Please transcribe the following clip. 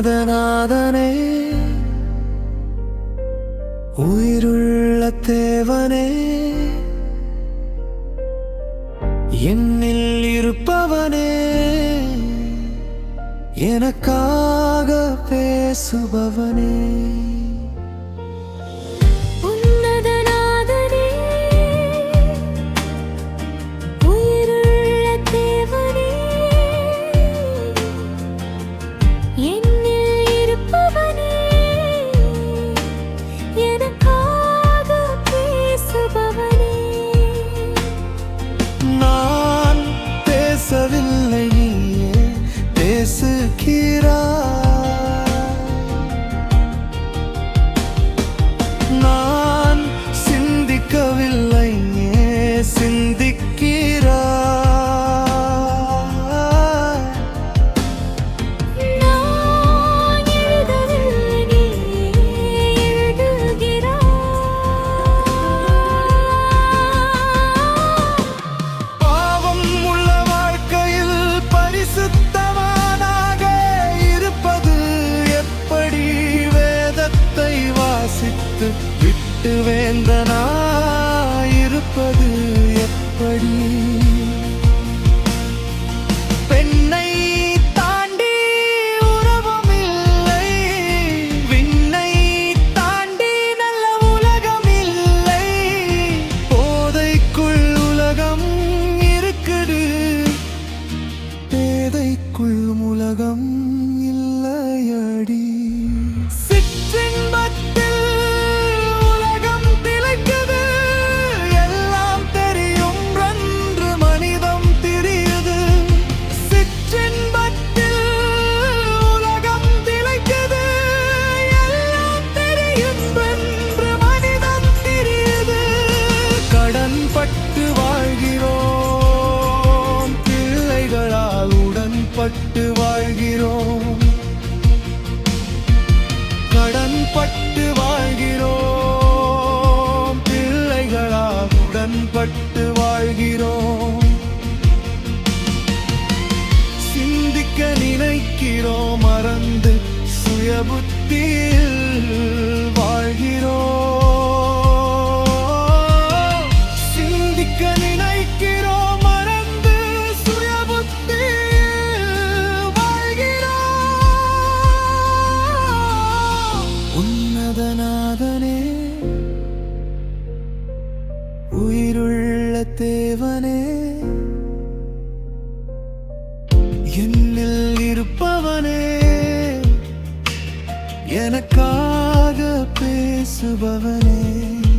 நாதநாதனே உயிருள்ள தேவனே என்னில் இருப்பவனே எனக்காக பேசுபவனே. திருவேந்தனா பட்டு வாழ்கிறோம். கடன் பட்டு வாழ்கிறோம். பிள்ளைகளால் உடன்பட்டு வாழ்கிறோம். சிந்திக்க நினைக்கிறோம். மறந்து சுயபுத்தியில் வாழ்கிறோம். சிந்திக்க நினைக்கிறோம். தேவனே. என்னில் இருப்பவனே. எனக்காக பேசுபவனே.